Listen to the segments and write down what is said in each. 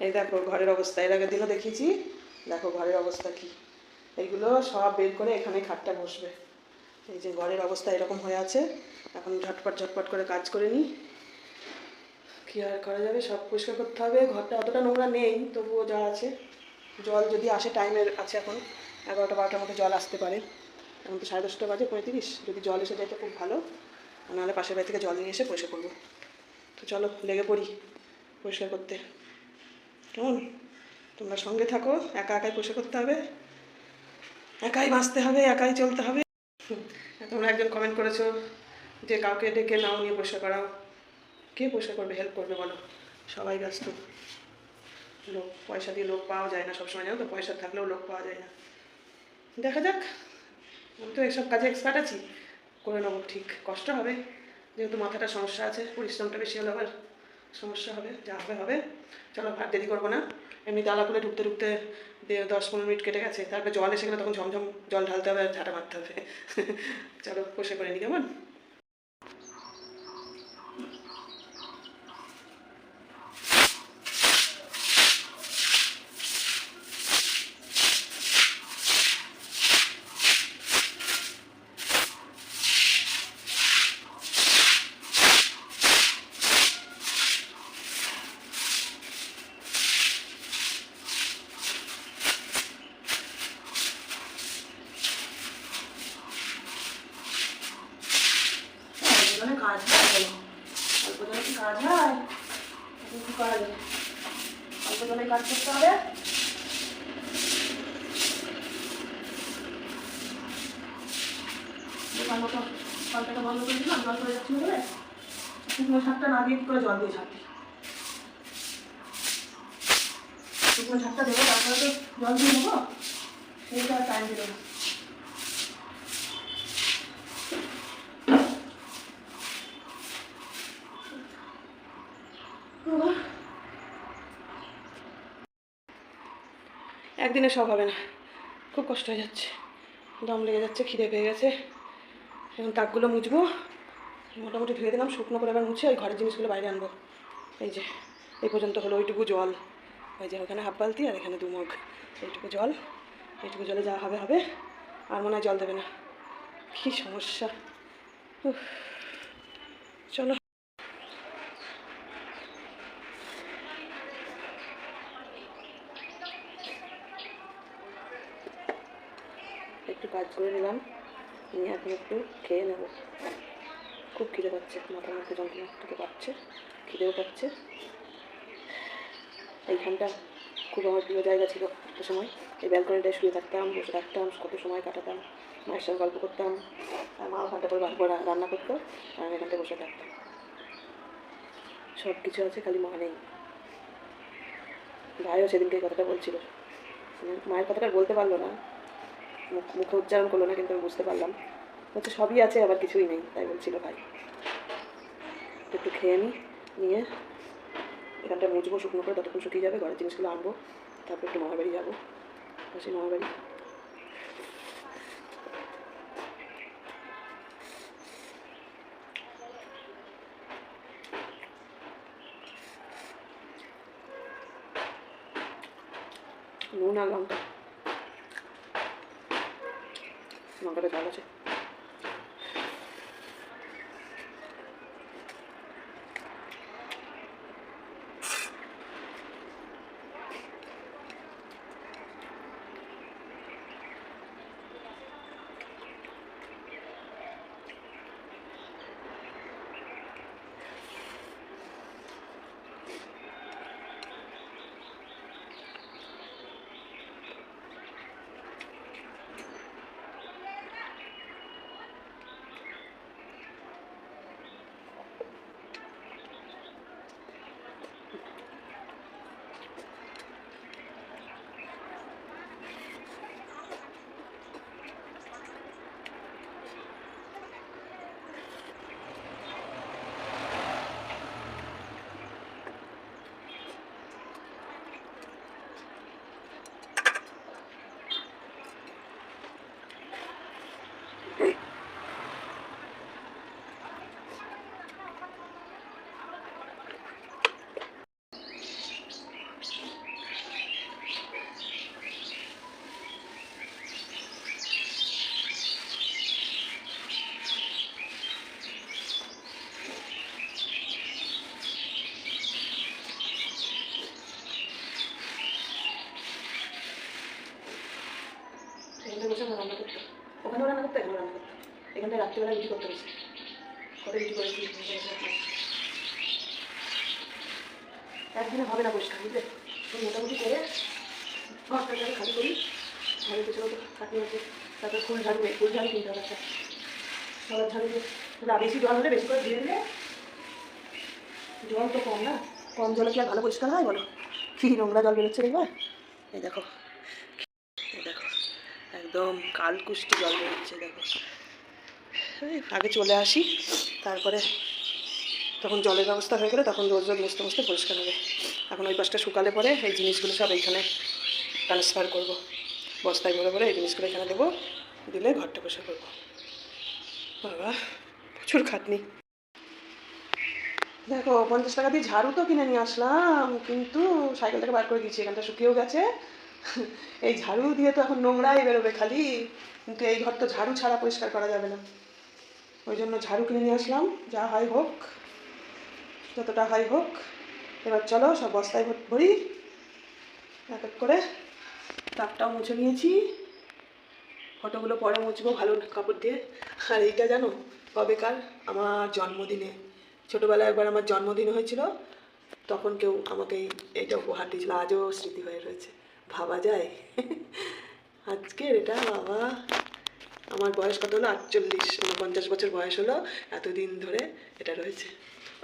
এই দেখো, ঘরের অবস্থা। এর আগে দিনও দেখিয়েছি। দেখো ঘরের অবস্থা কি। এইগুলো সব বের করে এখানে খাটটা বসবে। এই যে ঘরের অবস্থা এরকম হয়ে আছে। এখন ঝটপট ঝটপট করে কাজ করে নিই। কী আর করা যাবে? সব পরিষ্কার করতে হবে। ঘরটা অতটা নোংরা নেই, তবুও যা আছে। জল যদি আসে টাইমের আছে এখন। এগারোটা, বারোটার মধ্যে জল আসতে পারে। এখন তো সাড়ে দশটা বাজে, পঁয়ত্রিশ। যদি জল এসে যায় তো খুব ভালো। নাহলে পাশের বাড়ি থেকে জল নিয়ে এসে পরিষ্কার করব। তো চলো, লেগে পড়ি পরিষ্কার করতে। কেমন তোমরা সঙ্গে থাকো, একা একাই পরিষ্কার করতে হবে, একাই বাঁচতে হবে, একাই চলতে হবে। তোমরা একজন কমেন্ট করেছ যে কাউকে ডেকে নাও, নিয়ে পরিষ্কার করাও কে পরিষ্কার করবে হেল্প করবে বলো? সবাই ব্যস্ত। লোক, পয়সা দিয়ে লোক পাওয়া যায় না সবসময়, জানো তো? পয়সা থাকলেও লোক পাওয়া যায় না। দেখা যাক। আমি তো এসব কাজে এক্সপার্ট আছি। করে নেব, ঠিক। কষ্ট হবে। যেহেতু মাথাটা সমস্যা আছে, পরিশ্রমটা বেশি হলে আবার সমস্যা হবে, যা হবে হবে। চলো আর দেরি করব না। এমনি তালা খুলে ঢুকতে ঢুকতে দশ পনেরো মিনিট কেটে গেছে। তারপরে জল এসে গেলে তখন ঝমঝম জল ঢালতে হবে আর ঝাঁটা মারতে হবে। চলো কষে করে নি কেমন অল্প জনে কাজ হয় বলো? অল্প জনে কি কাজ হয় এখন কি করা যাবে অল্প জনে কাজ করতে হবে দোকান মতো কলটাকে বন্ধ করে দিলাম জল করে যাচ্ছিল বলে শুকনো করে জল দিয়ে ছাড়বি শুকনো শাকটা দেবো, তারপরে তো জল দিয়ে দেবো। সেইটা টাইম দিল না। একদিনে সব হবে না। খুব কষ্ট হয়ে যাচ্ছে। দম লেগে যাচ্ছে, খিদে পেয়ে গেছে। এখন তাকগুলো মুছবো। মোটামুটি ধুয়ে দিলাম, শুকনো করে এবার মুছে ওই ঘরের জিনিসগুলো বাইরে আনব। এই যে, এই পর্যন্ত হলো ওইটুকু জল। ওই যে ওখানে হাফ বালতি আর এখানে দু মগ এইটুকু জল, এইটুকু জলে যা হবে হবে, আর মনে হয় জল দেবে না। কী সমস্যা। চলো। একটু কাজ করে নিলাম, নিয়ে এখন একটু খেয়ে নেব। খিদে পাচ্ছে মাথার মধ্যে যন্ত্রণা থেকে পাচ্ছে খিদেও পাচ্ছে এইখানটা খুব আমার প্রিয় জায়গা ছিল একটা সময়? এই ব্যালকনিটায় শুয়ে থাকতাম বসে থাকতাম কত সময় কাটাতাম মায়ের সঙ্গে গল্প করতাম আর মা ওখানটা করে গল্প রান্না করতো আর আমি এখানটায় বসে থাকতাম সব কিছু আছে খালি মা নেই ভাইও সেদিনকে এই কথাটা বলছিল মায়ের কথাটা বলতে পারল না মুখ- মুখে উচ্চারণ করল না কিন্তু আমি বুঝতে পারলাম হচ্ছে সবই আছে, আবার কিছুই নেই। তাই বলছিল ভাই। একটু খেয়ে নিই নিয়ে এখানটা মুছবো, শুকনো করে ততক্ষণ শুকিয়ে যাবে, ঘরের জিনিসগুলো আনব, তারপর একটু মামার বাড়ি যাব। পাশে মামার বাড়ি। নুন আর লঙ্কা। লঙ্কাটা ঝাল আছে। রাত্রিবেলা রুটি করতে হয়েছে কত রুটি করেছি? একদিনে হবে না পরিষ্কার, বুঝলে? ওই মোটামুটি করে ঘরটা খালি করি, ঘরের পেছনে তো খাটনি আছে, তারপরে ফুল ঝাড়ু ফুল ঝাড়ু কিনতে হবে একটা। সবার ঝাড়ু না, বেশি জল হলে বেশি করে দিয়ে দিলে জল তো কম না। কম জলে কি আর ভালো পরিষ্কার হয় বলো? কি নোংরা জল বেরোচ্ছে দেখবা এই দেখো। এই দেখো, একদম কাল কুষ্টি জল বেরোচ্ছে, দেখো। আগে চলে আসি, তারপরে তখন জলের ব্যবস্থা হয়ে গেলে তখন রোজ রোজ মুছতে মুছতে পরিষ্কার হবে। এখন ওই পাশটা শুকালে পরে এই জিনিসগুলো সব এইখানে ট্রান্সফার করব। বস্তায় ভরে ভরে এই জিনিসগুলো এখানে দেবো, দিলে ঘরটা পরিষ্কার করব। বাবা, প্রচুর খাটনি। দেখো, পঞ্চাশ টাকা দিয়ে ঝাড়ু তো কিনে নিয়ে আসলাম, কিন্তু সাইকেলটাকে বার করে দিয়েছি, এখানটা শুকিয়েও গেছে। এই ঝাড়ু দিয়ে তো এখন নোংরাই বেরোবে খালি, কিন্তু এই ঘর তো ঝাড়ু ছাড়া পরিষ্কার করা যাবে না। ওই জন্য ঝাড়ু কিনে নিয়ে আসলাম, যা হয় হোক, যতটা হয় হোক। এবার চলো সব বস্তায় ভর- এক এক করে তাপটাও মুছে নিয়েছি। ফটোগুলো পরে মুছবো ভালো কাপড় দিয়ে। আর এইটা জানো, কবেকার আমার জন্মদিনে। ছোটোবেলায় একবার আমার জন্মদিন হয়েছিল, তখন কেউ আমাকে এইটা উপহার দিয়েছিল, আজও স্মৃতি হয়ে রয়েছে। ভাবা যায়। আজকের এটা বাবা। আমার বয়স কত হলো আটচল্লিশ মানে পঞ্চাশ বছর বয়স হলো, এতদিন ধরে এটা রয়েছে।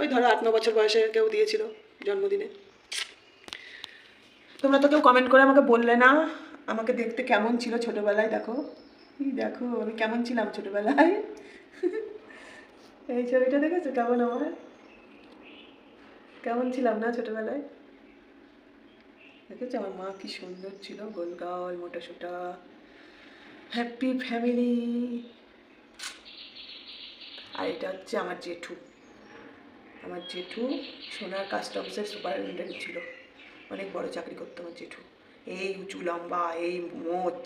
ওই ধরো আট, ন বছর বয়সে কেউ দিয়েছিল জন্মদিনে। তোমরা তো কেউ কমেন্ট করে আমাকে বললে না। আমাকে দেখতে কেমন ছিল ছোটোবেলায়, দেখো। দেখো, আমি কেমন ছিলাম ছোটোবেলায়। এই ছবিটা দেখেছ? কেমন আমার? কেমন ছিলাম না ছোটোবেলায়? দেখেছ? আমার মা কি সুন্দর ছিল, গোলগাল, মোটা সোটা। হ্যাপি ফ্যামিলি আর এটা হচ্ছে আমার জেঠু। আমার জেঠু সোনার কাস্টমসের সুপারিনটেন্ডেন্ট ছিল। অনেক বড় চাকরি করতো আমার জেঠু। এই উঁচু, লম্বা, এই মোচ,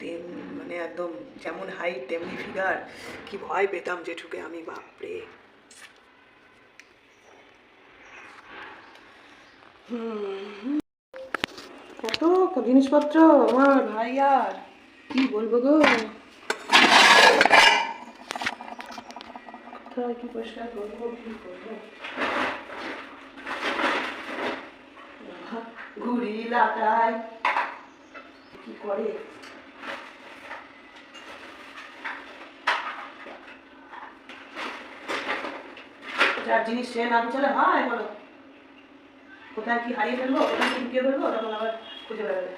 তেম মানে একদম যেমন হাইট তেমনি ফিগার কি ভয় পেতাম জেঠুকে আমি, বাপরে। হুম। এত জিনিসপত্র? আমার ভাই আর কি বলব গো? কি পরিষ্কার করব, কি করব? ঘুড়ি লাটাই কি করে? যার জিনিস সে না চলে হয় বলো? কোথায় কি হারিয়ে ফেলব, কোথায় কি ঢুকিয়ে ফেলব তখন আবার খুঁজে বেড়াবে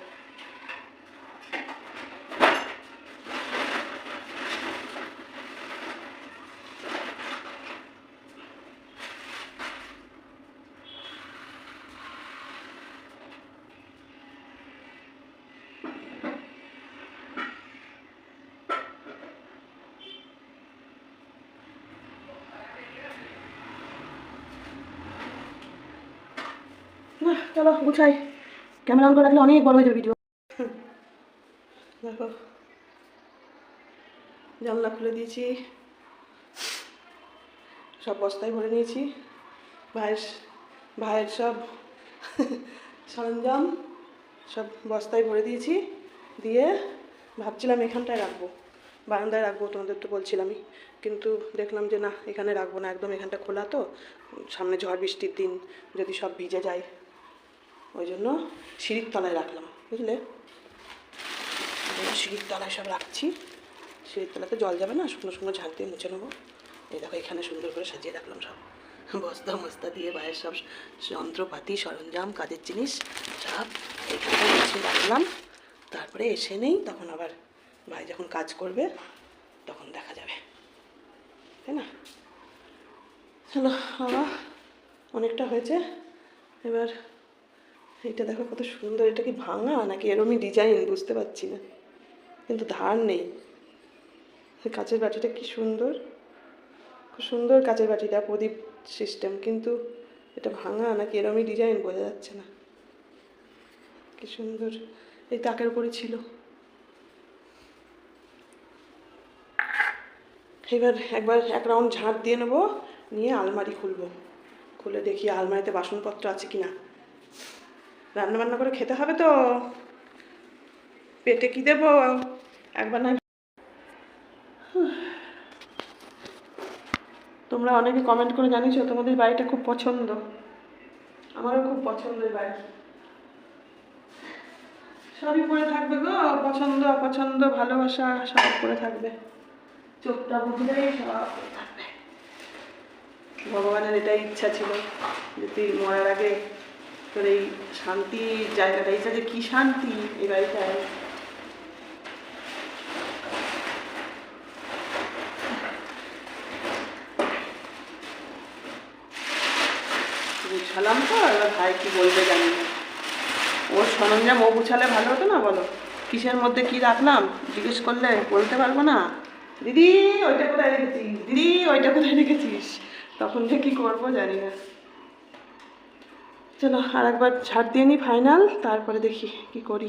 না চলো, গুছাই। ক্যামেরা অন করে রাখলে অনেক বড় হয়ে যাবে ভিডিও দেখো জানলা খুলে দিয়েছি। সব বস্তায় ভরে নিয়েছি। ভাইয়ের ভাইয়ের সব সরঞ্জাম সব বস্তায় ভরে দিয়েছি। দিয়ে ভাবছিলাম এখানটায় রাখব। বারান্দায় রাখব, তোমাদের তো বলছিলামই। কিন্তু দেখলাম যে না, এখানে রাখব না। একদম এখানটা খোলা তো। সামনে ঝড় বৃষ্টির দিন যদি সব ভিজে যায়। ওই জন্য সিঁড়ির তলায় রাখলাম, বুঝলে? সিঁড়ির তলায় সব রাখছি। সিঁড়ির তলাতে জল যাবে না, শুকনো শুকনো ঝাঁক দিয়ে মুছে নেব। এই দেখো, এখানে সুন্দর করে সাজিয়ে রাখলাম সব। বস্তা মস্তা দিয়ে বাইরের সব যন্ত্রপাতি, সরঞ্জাম, কাজের জিনিস, সব এখানে গুছিয়ে রাখলাম। তারপরে এসে নেই, তখন আবার ভাই যখন কাজ করবে, তখন দেখা যাবে। তাই না? চলো, বাবা, অনেকটা হয়েছে। এবার এটা দেখো কত সুন্দর, এটা কি ভাঙা নাকি এরমই ডিজাইন বুঝতে পারছি না। কিন্তু ধার নেই। কাঁচের বাটিটা কি সুন্দর। খুব সুন্দর কাঁচের বাটিটা প্রদীপ সিস্টেম কিন্তু এটা ভাঙা নাকি এরমই ডিজাইন বোঝা যাচ্ছে না। কি সুন্দর। এই তাকের উপরে ছিল। এবার একবার এক রাউন্ড ঝাঁট দিয়ে নেব, নিয়ে আলমারি খুলবো। খুলে দেখি আলমারিতে বাসনপত্র আছে কি না রান্না বান্না করে খেতে হবে তো। পেটে কি দেবো? একবার না তোমরা অনেকে কমেন্ট করে জানিয়েছো তোমাদের বাড়িটা খুব পছন্দ। আমারও খুব পছন্দের বাড়ি। সবই পড়ে থাকবে গো। পছন্দ, অপছন্দ, ভালোবাসা সব পড়ে থাকবে। চোখটা বুঝলেই সব থাকবে। ভগবানের এটাই ইচ্ছা ছিল যে তুই মরার আগে তোর এই শান্তির জায়গাটা এইটা যে কি শান্তি এই বাড়িটায়? গুছালাম তো, এবার ভাই কি বলবে জানি না। ওর সরঞ্জাম ও গুছালে ভালো হতো না, বলো? কিসের মধ্যে কি রাখলাম? জিজ্ঞেস করলে বলতে পারব না? দিদি, ওইটা কোথায় রেখেছিস? দিদি, ওইটা কোথায় রেখেছিস? তখন যে কি করব জানি না। চলো আর একবার ছাড় দিয়ে নিই ফাইনাল তারপরে দেখি কি করি।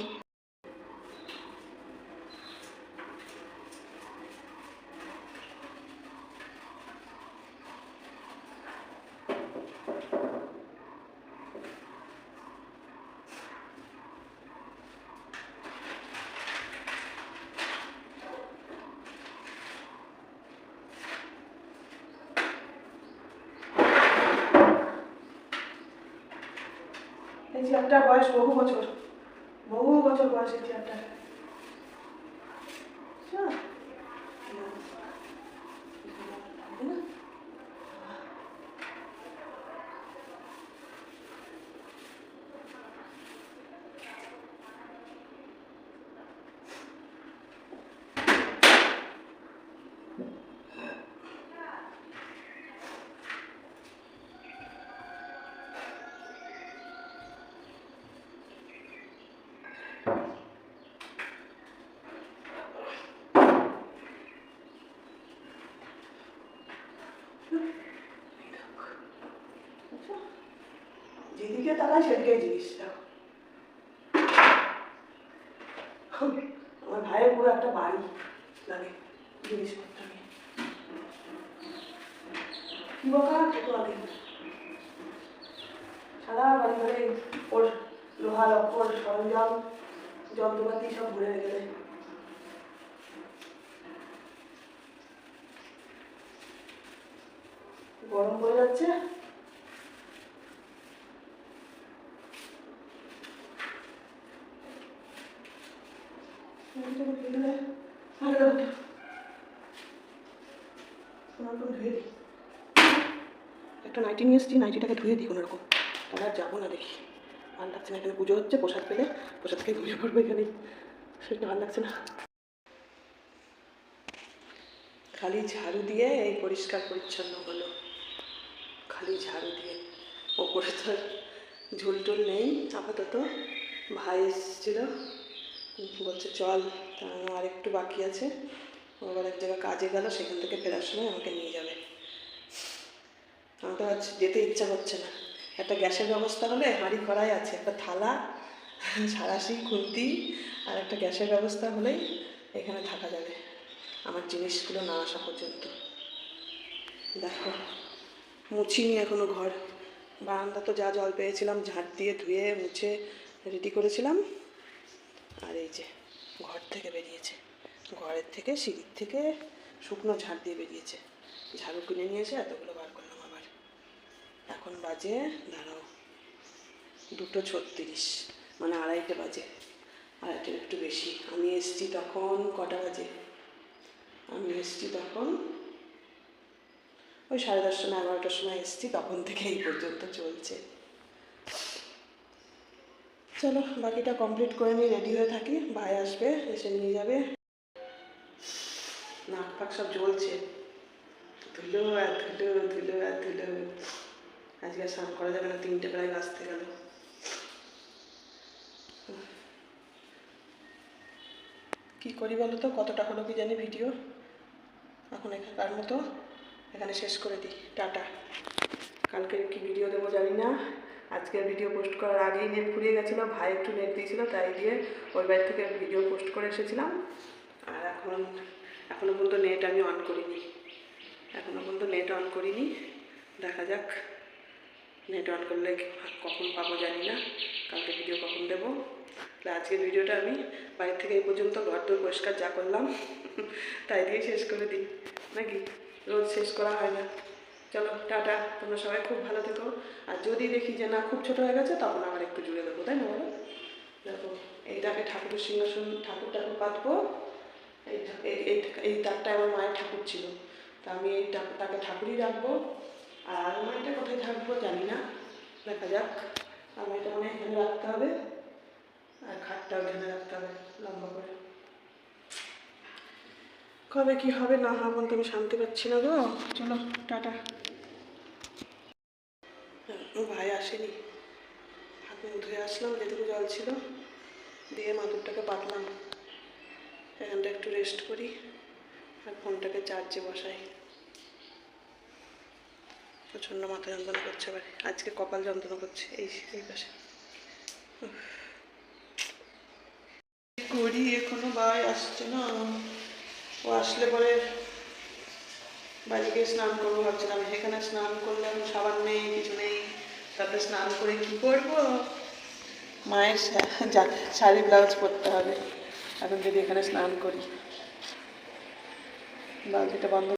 এই চেয়ারটার বয়স বহু বছর বহু বছর বয়স এই চেয়ারটার যেদিকে তাকায় সেদিকে জিনিস দেখো আমার ভাইয়ের পুরো একটা বাড়ি লাগে জিনিসপত্র নিয়ে কি বকা আগে সারা বাড়ি ঘরে ওর লোহা লক্কর সরঞ্জাম, যন্ত্রপাতি সব ভরে রেখে দেয়। গরম পড়ে যাচ্ছে। একটা নাইটি নিয়ে এসেছি নাইটিটাকে ধুয়ে দিই কোনো রকম তাহলে আর যাব না দেখি। ভালো লাগছে না, এখানে পুজো হচ্ছে, প্রসাদ পেলে প্রসাদ থেকে ঘুমিয়ে পড়ব এখানেই। সেটা ভালো লাগছে না। খালি ঝাড়ু দিয়ে এই পরিষ্কার পরিচ্ছন্ন হলো। খালি ঝাড়ু দিয়ে ওপরে তো ঝুল টুল নেই, আপাতত। ভাই এসেছিল, বলছে, চল আর একটু বাকি আছে। আবার এক জায়গায় কাজে গেল, সেখান থেকে ফেরার সময় আমাকে নিয়ে যাবে। আমার তো আজ যেতে ইচ্ছা হচ্ছে না। একটা গ্যাসের ব্যবস্থা হলে হাঁড়ি কড়াই আছে, একটা থালা সারাশি খুন্তি, আর একটা গ্যাসের ব্যবস্থা হলেই এখানে থাকা যাবে। আমার জিনিসগুলো না আসা পর্যন্ত। দেখো। মুছিনি এখনও ঘর। বারান্দা তো যা জল পেয়েছিলাম, ঝাঁট দিয়ে ধুয়ে, মুছে রেডি করেছিলাম। আর এই যে, ঘর থেকে বেরিয়েছে। ঘরের থেকে, সিঁড়ির থেকে শুকনো ঝাড় দিয়ে বেরিয়েছে। ঝাড়ু কিনে নিয়ে এসে এতগুলো বার করলাম আবার। এখন বাজে, দাঁড়াও, দুটো ছত্রিশ মানে আড়াইটে বাজে। আড়াইটের একটু বেশি। আমি এসছি তখন কটা বাজে? আমি এসছি তখন ওই সাড়ে দশটা না এগারোটার সময় এসছি, তখন থেকে এই পর্যন্ত চলছে। চলো, বাকিটা কমপ্লিট করে নিয়ে রেডি হয়ে থাকি। ভাই আসবে, এসে নিয়ে যাবে। নাক পাক সব জ্বলছে। ধুলো, আর ধুলো ধুলো, আর ধুলো। আজকে আর স্নান করা যাবে না, তিনটে প্রায় বাজতে গেল। কি করি বলো তো, কতটা হলো কি জানি ভিডিও এখন এখানকার মতো। এখানে শেষ করে দিই। টাটা। কালকে কি ভিডিও দেবো জানি না। আজকের ভিডিও পোস্ট করার আগেই নেট ফুরিয়ে গেছিল, ভাই একটু নেট দিয়েছিলো, তাই দিয়ে ওই বাড়ি থেকে ভিডিও পোস্ট করে এসেছিলাম। আর এখন এখনও পর্যন্ত নেট আমি অন করিনি। এখনও পর্যন্ত নেট অন করিনি। দেখা যাক নেট অন করলে কখন পাবো জানি না। কালকে ভিডিও কখন দেবো। তাহলে আজকের ভিডিওটা আমি বাড়ির থেকে এই পর্যন্ত ঘর দোর পরিষ্কার যা করলাম, তাই দিয়ে শেষ করে দিই। নাকি? রোজ শেষ করা হয় না। চলো, টাটা। তোমরা সবাই খুব ভালো থেকো। আর যদি দেখি যে না, খুব ছোট হয়ে গেছে, তখন আবার একটু জুড়ে দেবো, তাই না বলো? দেখো, এইটাকে ঠাকুরের সিংহাসন ঠাকুর ঠাকুর পাতবো এই এই এই এই তারটা আমার মায়ের ঠাকুর ছিল। তা আমি এই তাকে ঠাকুরই রাখব। আর আলমারিটা কোথায় থাকব জানি না। দেখা যাক। আলমারিটা মানে এখানে রাখতে হবে। আর খাটটাও এখানে রাখতে হবে, লম্বা করে। কবে কি হবে না হবে তো আমি শান্তি পাচ্ছি না গো। চলো, টাটা। ভাই আসেনি। হাত মুখ ধুয়ে আসলাম, যেটুকু জল ছিল, দিয়ে মাদুরটাকে পাতলাম এখানটা একটু রেস্ট করি, আর ফোনটাকে চার্জে বসাই। প্রচণ্ড মাথা যন্ত্রণা করছে এবার। আজকে কপাল যন্ত্রণা করছে, এই এই পাশে। করি? এখনও ভাই আসছে না। ও আসলে পরে বাড়ি গিয়ে স্নান করব, ভাবছিলাম সেখানে স্নান করলে এখন সাবান নেই, কিছু নেই, তারপরে স্নান করে কি করব? মায়ের শাড়ি, ব্লাউজ পরতে হবে। এখন যদি এখানে স্নান করি। ব্লাউজ এটা বন্ধ